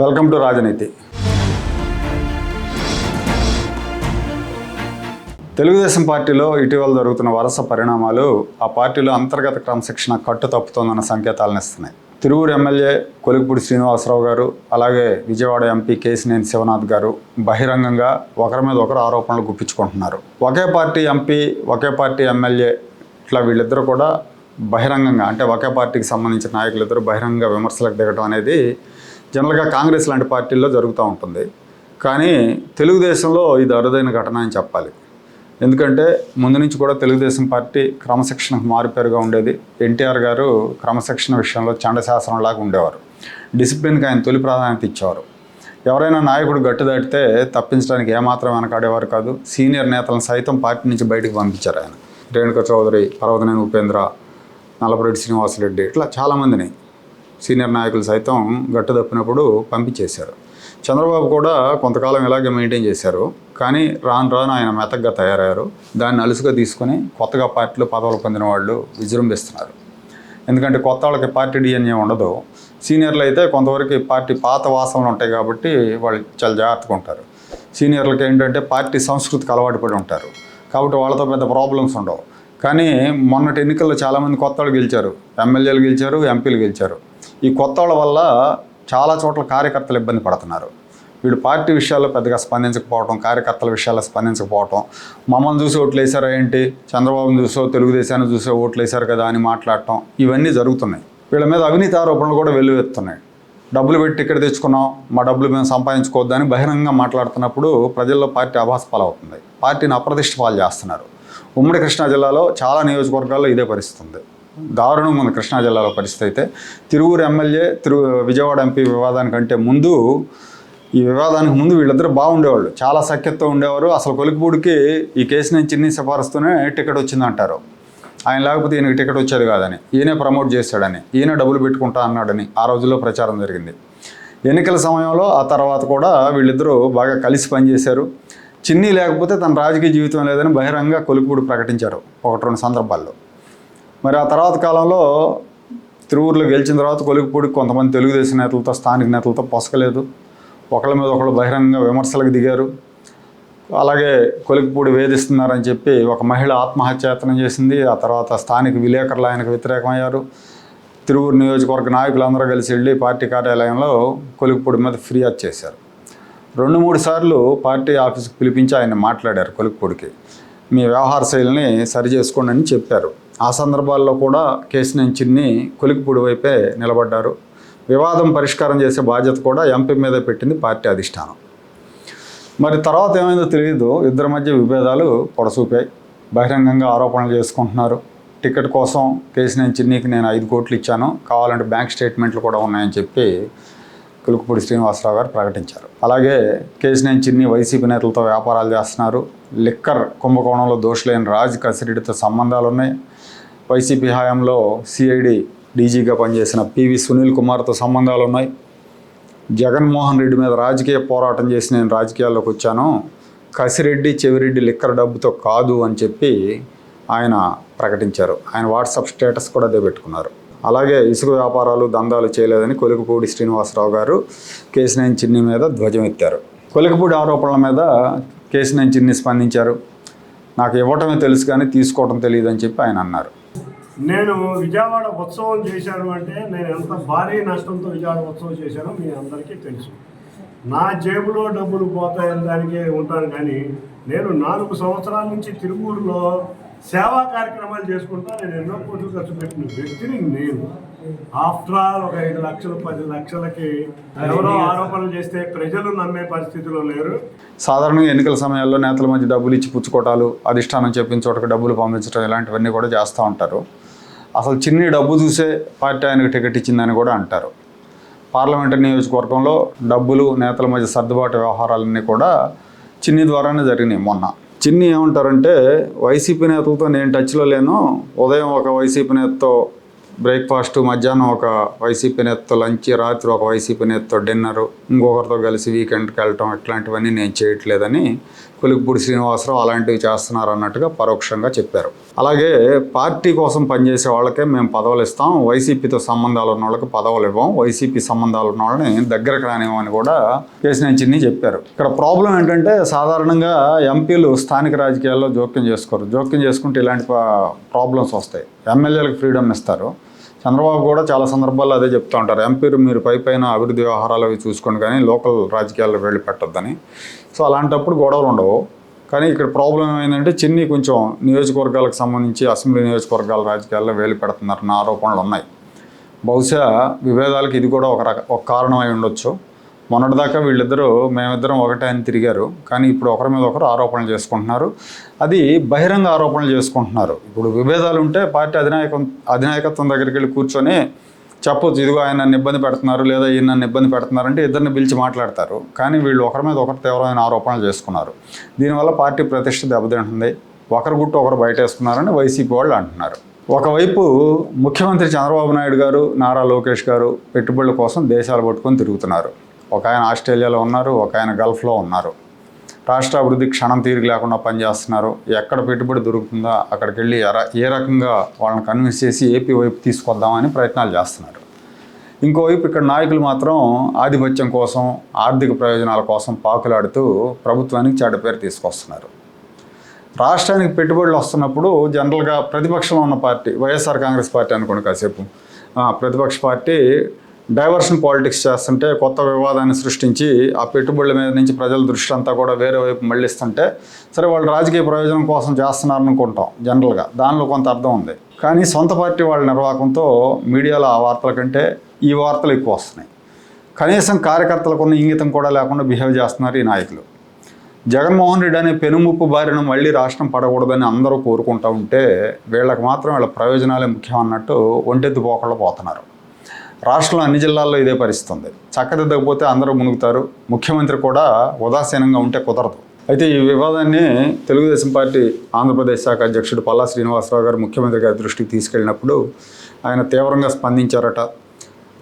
Welcome to రాజనీతి. తెలుగుదేశం పార్టీలో ఇటీవల జరుగుతున్న వరుస పరిణామాలు ఆ పార్టీలో అంతర్గత క్రమశిక్షణ కట్టు తప్పుతోందన్న సంకేతాలను ఇస్తున్నాయి. తిరువురు ఎమ్మెల్యే కొలిగిపూడి శ్రీనివాసరావు గారు అలాగే విజయవాడ ఎంపీ కేసినేని శివనాథ్ గారు బహిరంగంగా ఒకరి మీద ఒకరు ఆరోపణలు గుప్పించుకుంటున్నారు. ఒకే పార్టీ ఎంపీ ఒకే పార్టీ ఎమ్మెల్యే ఇట్లా వీళ్ళిద్దరూ కూడా బహిరంగంగా అంటే ఒకే పార్టీకి సంబంధించిన నాయకులిద్దరూ బహిరంగ విమర్శలకు దిగడం అనేది జనరల్గా కాంగ్రెస్ లాంటి పార్టీల్లో జరుగుతూ ఉంటుంది. కానీ తెలుగుదేశంలో ఇది అరుదైన ఘటన అని చెప్పాలి. ఎందుకంటే ముందు నుంచి కూడా తెలుగుదేశం పార్టీ క్రమశిక్షణకు మారుపేరుగా ఉండేది. ఎన్టీఆర్ గారు క్రమశిక్షణ విషయంలో చండశాసనంలాగా ఉండేవారు. డిసిప్లిన్కి ఆయన తొలి ప్రాధాన్యత ఇచ్చేవారు. ఎవరైనా నాయకుడు గట్టు దాటితే తప్పించడానికి ఏమాత్రం వెనకాడేవారు కాదు. సీనియర్ నేతలను సైతం పార్టీ నుంచి బయటకు పంపించారు ఆయన. రేణుక చౌదరి పర్వతనేని ఉపేంద్ర నల్లపురెడ్డి శ్రీనివాసరెడ్డి ఇట్లా చాలామందిని. సీనియర్ నాయకులు సైతం గట్టు తప్పినప్పుడు పంపించేశారు. చంద్రబాబు కూడా కొంతకాలం ఇలాగే మెయింటైన్ చేశారు. కానీ రాను రాను ఆయన మెతగ్గా తయారయ్యారు. దాన్ని అలుసుగా తీసుకొని కొత్తగా పార్టీలో పదవులు పొందిన వాళ్ళు విజృంభిస్తున్నారు. ఎందుకంటే కొత్త వాళ్ళకి పార్టీ డిఎన్ఏ ఉండదు. సీనియర్లు అయితే కొంతవరకు పార్టీ పాత వాసనలు ఉంటాయి కాబట్టి వాళ్ళు చాలా జాగ్రత్తగా ఉంటారు. సీనియర్లకి ఏంటంటే పార్టీ సంస్కృతికి అలవాటు పడి ఉంటారు. కాబట్టి వాళ్ళతో పెద్ద ప్రాబ్లమ్స్ ఉండవు. కానీ మొన్నటి ఎన్నికల్లో చాలామంది కొత్త వాళ్ళు గెలిచారు. ఎమ్మెల్యేలు గెలిచారు ఎంపీలు గెలిచారు. ఈ కొత్త వాళ్ళ వల్ల చాలా చోట్ల కార్యకర్తలు ఇబ్బంది పడుతున్నారు. వీళ్ళు పార్టీ విషయాల్లో పెద్దగా స్పందించకపోవటం కార్యకర్తల విషయాల్లో స్పందించకపోవటం మమ్మల్ని చూసి ఓట్లు ఏంటి? చంద్రబాబును చూసో తెలుగుదేశాన్ని చూసో ఓట్లు వేశారు కదా అని మాట్లాడటం ఇవన్నీ జరుగుతున్నాయి. వీళ్ళ మీద అవినీతి ఆరోపణలు కూడా వెల్లువెత్తున్నాయి. డబ్బులు పెట్టి ఇక్కడ తెచ్చుకున్నాం మా డబ్బులు మేము సంపాదించుకోవద్దని బహిరంగంగా మాట్లాడుతున్నప్పుడు ప్రజల్లో పార్టీ అభాస్ పాలవుతుంది. పార్టీని అప్రతిష్ట పాలు చేస్తున్నారు. ఉమ్మడి కృష్ణా జిల్లాలో చాలా నియోజకవర్గాల్లో ఇదే పరిస్థితి ఉంది దారుణంగా ఉంది కృష్ణా జిల్లాలో పరిస్థితి అయితే. తిరువురు ఎమ్మెల్యే తిరు విజయవాడ ఎంపీ వివాదానికంటే ముందు ఈ వివాదానికి ముందు వీళ్ళిద్దరు బాగుండేవాళ్ళు. చాలా సఖ్యతతో ఉండేవారు. అసలు కొలికిపూడికి ఈ కేసు నుంచి చిన్ని సిఫారసుతోనే టికెట్ వచ్చిందంటారు. ఆయన లేకపోతే ఈయనకి టికెట్ వచ్చేది కాదని. ఈయనే ప్రమోట్ చేశాడని. ఈయన డబ్బులు పెట్టుకుంటా అన్నాడని ఆ రోజుల్లో ప్రచారం జరిగింది. ఎన్నికల సమయంలో ఆ తర్వాత కూడా వీళ్ళిద్దరూ బాగా కలిసి పనిచేశారు. చిన్ని లేకపోతే తన రాజకీయ జీవితం లేదని బహిరంగ కొలికిపూడి ప్రకటించారు. ఒకటి రెండు సందర్భాల్లో. మరి ఆ తర్వాత కాలంలో తిరువురులో గెలిచిన తర్వాత కొలికిపూడికి కొంతమంది తెలుగుదేశం నేతలతో స్థానిక నేతలతో పొసకలేదు. ఒకళ్ళ మీద ఒకళ్ళు బహిరంగ విమర్శలకు దిగారు. అలాగే కొలికిపూడి వేధిస్తున్నారని చెప్పి ఒక మహిళ ఆత్మహత్యాయత్నం చేసింది. ఆ తర్వాత స్థానిక విలేకరులు ఆయనకు వ్యతిరేకమయ్యారు. తిరువురు నియోజకవర్గ నాయకులందరూ కలిసి వెళ్ళి పార్టీ కార్యాలయంలో కొలికిపూడి మీద ఫిర్యాదు చేశారు. రెండు మూడు సార్లు పార్టీ ఆఫీస్కి పిలిపించి ఆయన మాట్లాడారు కొలికిపూడికి. మీ వ్యవహార శైలిని సరి చేసుకోండి అని చెప్పారు. ఆ సందర్భాల్లో కూడా కేసినేని చిన్ని కొలికిపూడి వైపే నిలబడ్డారు. వివాదం పరిష్కారం చేసే బాధ్యత కూడా ఎంపీ మీద పెట్టింది పార్టీ అధిష్టానం. మరి తర్వాత ఏమైందో తెలియదు ఇద్దరి మధ్య విభేదాలు పొడసూపాయి. బహిరంగంగా ఆరోపణలు చేసుకుంటున్నారు. టికెట్ కోసం కేసినేని చిన్నికి నేను ఐదు కోట్లు ఇచ్చాను. కావాలంటే బ్యాంక్ స్టేట్మెంట్లు కూడా ఉన్నాయని చెప్పి కులుకుపూడి శ్రీనివాసరావు గారు ప్రకటించారు. అలాగే కేసినేని చిన్ని వైసీపీ నేతలతో వ్యాపారాలు చేస్తున్నారు. లిక్కర్ కుంభకోణంలో దోషులైన రాజ్ కసిరెడ్డితో సంబంధాలు ఉన్నాయి. వైసీపీ హయాంలో సిఐడి డీజీగా పనిచేసిన పివి సునీల్ కుమార్తో సంబంధాలు ఉన్నాయి. జగన్మోహన్ రెడ్డి మీద రాజకీయ పోరాటం చేసి నేను రాజకీయాల్లోకి వచ్చాను. కసిరెడ్డి చెవిరెడ్డి లిక్కర్ డబ్బుతో కాదు అని చెప్పి ఆయన ప్రకటించారు. ఆయన వాట్సాప్ స్టేటస్ కూడా అదే పెట్టుకున్నారు. అలాగే ఇసుక వ్యాపారాలు దందాలు చేయలేదని కొలికపూడి శ్రీనివాసరావు గారు కేసినేని చిన్ని మీద ధ్వజం ఎత్తారు. కొలికపూడి ఆరోపణల మీద కేసినేని చిన్ని స్పందించారు. నాకు ఇవ్వటమే తెలుసు కానీ తీసుకోవటం తెలియదు అని చెప్పి ఆయన అన్నారు. నేను విజయవాడ ఉత్సవం చేశాను అంటే నేను ఎంత భారీ నష్టంతో విజయవాడ ఉత్సవం చేశానో మీ అందరికీ తెలుసు. నా జేబులో డబ్బులు పోతాయని దానికే ఉంటాను కానీ నేను నాలుగు సంవత్సరాల నుంచి తిరుమూరులో సేవా కార్యక్రమాలు చేసుకుంటా నేను ఎన్నో కోట్లు ఖర్చు పెట్టిన వ్యక్తిని నేను. ఆఫ్టర్ ఆల్ ఒక ఐదు లక్షలు పది లక్షలకి ఎవరో ఆరోపణలు చేస్తే ప్రజలు నమ్మే పరిస్థితిలో లేరు. సాధారణంగా ఎన్నికల సమయాల్లో నేతల మధ్య డబ్బులు ఇచ్చి పుచ్చుకోవటాలు అధిష్టానం చెప్పిన చోటకి డబ్బులు పంపించడం ఇలాంటివన్నీ కూడా చేస్తూ ఉంటారు. అసలు చిన్ని డబ్బు చూసే పార్టీ ఆయనకు టికెట్ ఇచ్చిందని కూడా అంటారు. పార్లమెంటు నియోజకవర్గంలో డబ్బులు నేతల మధ్య సర్దుబాటు వ్యవహారాలన్నీ కూడా చిన్ని ద్వారానే జరిగినాయి మొన్న. చిన్ని ఏమంటారంటే వైసీపీ నేతలతో నేను టచ్లో లేను. ఉదయం ఒక వైసీపీ నేతతో బ్రేక్ఫాస్ట్ మధ్యాహ్నం ఒక వైసీపీ నేతతో లంచ్ రాత్రి ఒక వైసీపీ నేతతో డిన్నర్ ఇంకొకరితో కలిసి వీకెండ్కి వెళ్ళటం ఇట్లాంటివన్నీ నేను చేయట్లేదని కొలిక్పూడి శ్రీనివాసరావు అలాంటివి చేస్తున్నారు అన్నట్టుగా పరోక్షంగా చెప్పారు. అలాగే పార్టీ కోసం పనిచేసే వాళ్ళకే మేము పదవులు ఇస్తాం. వైసీపీతో సంబంధాలు ఉన్న వాళ్ళకి పదవులు ఇవ్వం. వైసీపీ సంబంధాలు ఉన్న వాళ్ళని దగ్గరకు రానివ్వమని కూడా కేసినేని చిన్ని చెప్పారు. ఇక్కడ ప్రాబ్లం ఏంటంటే సాధారణంగా ఎంపీలు స్థానిక రాజకీయాల్లో జోక్యం చేసుకోరు. జోక్యం చేసుకుంటే ఇలాంటి ప్రాబ్లమ్స్ వస్తాయి. ఎమ్మెల్యేలకు ఫ్రీడమ్ ఇస్తారు. చంద్రబాబు కూడా చాలా సందర్భాల్లో అదే చెప్తూ ఉంటారు. ఎంపీలు మీరు పై పైన అభివృద్ధి వ్యవహారాలు అవి చూసుకోండి కానీ లోకల్ రాజకీయాల్లో వెళ్ళి పెట్టొద్దని. సో అలాంటప్పుడు గొడవలు ఉండవు. కానీ ఇక్కడ ప్రాబ్లం ఏమైందంటే చిన్ని కొంచెం నియోజకవర్గాలకు సంబంధించి అసెంబ్లీ నియోజకవర్గాల రాజకీయాల్లో వేలు పెడుతున్నారన్న ఆరోపణలు ఉన్నాయి. బహుశా విభేదాలకు ఇది కూడా ఒక రక ఒక కారణం ఉండొచ్చు. మొన్నటిదాకా వీళ్ళిద్దరూ మేమిద్దరం ఒకటే అని తిరిగారు. కానీ ఇప్పుడు ఒకరి మీద ఒకరు ఆరోపణలు చేసుకుంటున్నారు. అది బహిరంగ ఆరోపణలు చేసుకుంటున్నారు. ఇప్పుడు విభేదాలు ఉంటే పార్టీ అధినాయకం అధినాయకత్వం దగ్గరికి వెళ్ళి కూర్చొని చెప్పొచ్చు ఇదిగో ఆయన నన్ను ఇబ్బంది పెడుతున్నారు లేదా ఈయన నన్ను ఇబ్బంది పెడుతున్నారంటే ఇద్దరిని పిలిచి మాట్లాడతారు. కానీ వీళ్ళు ఒకరి మీద ఒకరు తీవ్రమైన ఆరోపణలు చేసుకున్నారు. దీనివల్ల పార్టీ ప్రతిష్ట దెబ్బతింటుంది. ఒకరు గుట్టు ఒకరు బయట వేసుకున్నారని వైసీపీ వాళ్ళు అంటున్నారు. ఒకవైపు ముఖ్యమంత్రి చంద్రబాబు నాయుడు గారు నారా లోకేష్ గారు పెట్టుబడుల కోసం దేశాలు పట్టుకొని తిరుగుతున్నారు. ఒక ఆయన ఆస్ట్రేలియాలో ఉన్నారు ఒక ఆయన గల్ఫ్లో ఉన్నారు. రాష్ట్ర అభివృద్ధి క్షణం తీరిగి లేకుండా పనిచేస్తున్నారు. ఎక్కడ పెట్టుబడి దొరుకుతుందో అక్కడికి వెళ్ళి ఏ రకంగా వాళ్ళని కన్విన్స్ చేసి ఏపీ వైపు తీసుకొద్దామని ప్రయత్నాలు చేస్తున్నారు. ఇంకోవైపు ఇక్కడ నాయకులు మాత్రం ఆధిపత్యం కోసం ఆర్థిక ప్రయోజనాల కోసం పాకులాడుతూ ప్రభుత్వానికి చెడ్డ పేరు తీసుకొస్తున్నారు. రాష్ట్రానికి పెట్టుబడులు వస్తున్నప్పుడు జనరల్గా ప్రతిపక్షంలో ఉన్న పార్టీ వైఎస్ఆర్ కాంగ్రెస్ పార్టీ అనుకోండి కాసేపు. ప్రతిపక్ష పార్టీ డైవర్షన్ పాలిటిక్స్ చేస్తుంటే కొత్త వివాదాన్ని సృష్టించి ఆ పెట్టుబడుల మీద నుంచి ప్రజల దృష్టి అంతా కూడా వేరే వైపు మళ్ళిస్తుంటే సరే వాళ్ళు రాజకీయ ప్రయోజనం కోసం చేస్తున్నారు అనుకుంటాం జనరల్గా. దానిలో కొంత అర్థం ఉంది. కానీ సొంత పార్టీ వాళ్ళ నిర్వాహకంతో మీడియాలో ఆ వార్తల కంటే ఈ వార్తలు ఎక్కువ వస్తున్నాయి. కనీసం కార్యకర్తలకు ఉన్న ఇంగితం కూడా లేకుండా బిహేవ్ చేస్తున్నారు ఈ నాయకులు. జగన్మోహన్ రెడ్డి అనే పెనుముప్పు బారిన మళ్ళీ రాష్ట్రం పడకూడదని అందరూ కోరుకుంటూ ఉంటే వీళ్ళకి మాత్రం వీళ్ళ ప్రయోజనాలే ముఖ్యం అన్నట్టు ఒంటెత్తు పోకుండా పోతున్నారు. రాష్ట్రంలో అన్ని జిల్లాల్లో ఇదే పరిస్థితి ఉంది చక్కదిద్దకపోతే అందరూ మునుగుతారు. ముఖ్యమంత్రి కూడా ఉదాసీనంగా ఉంటే కుదరదు. అయితే ఈ వివాదాన్ని తెలుగుదేశం పార్టీ ఆంధ్రప్రదేశ్ శాఖ అధ్యక్షుడు పల్లా శ్రీనివాసరావు గారు ముఖ్యమంత్రి గారి దృష్టికి తీసుకెళ్ళినప్పుడు ఆయన తీవ్రంగా స్పందించారట.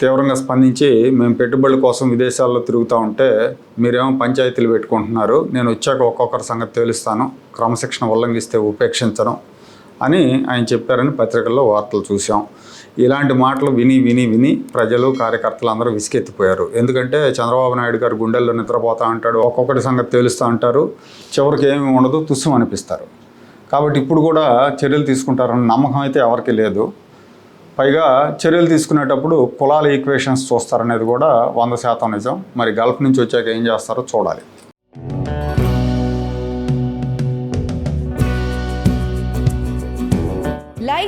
తీవ్రంగా స్పందించి మేము పెట్టుబడుల కోసం విదేశాల్లో తిరుగుతూ ఉంటే మీరేమో పంచాయతీలు పెట్టుకుంటున్నారు. నేను వచ్చాక ఒక్కొక్కరి సంగతి తేలుస్తాను. క్రమశిక్షణ ఉల్లంఘిస్తే ఉపేక్షించను అని ఆయన చెప్పారని పత్రికల్లో వార్తలు చూసాం ఇలాంటి మాటలు విని విని విని ప్రజలు కార్యకర్తలు అందరూ విసికెత్తిపోయారు. ఎందుకంటే చంద్రబాబు నాయుడు గారు గుండెల్లో నిద్రపోతా అంటాడు ఒక్కొక్కటి సంగతి తేలుస్తూ అంటారు చివరికి ఏమి ఉండదు తుస్సు అనిపిస్తారు. కాబట్టి ఇప్పుడు కూడా చర్యలు తీసుకుంటారన్న నమ్మకం అయితే ఎవరికీ లేదు. పైగా చర్యలు తీసుకునేటప్పుడు కులాల ఈక్వేషన్స్ చూస్తారనేది కూడా వంద శాతం నిజం. మరి గల్ఫ్ నుంచి వచ్చాక ఏం చేస్తారో చూడాలి.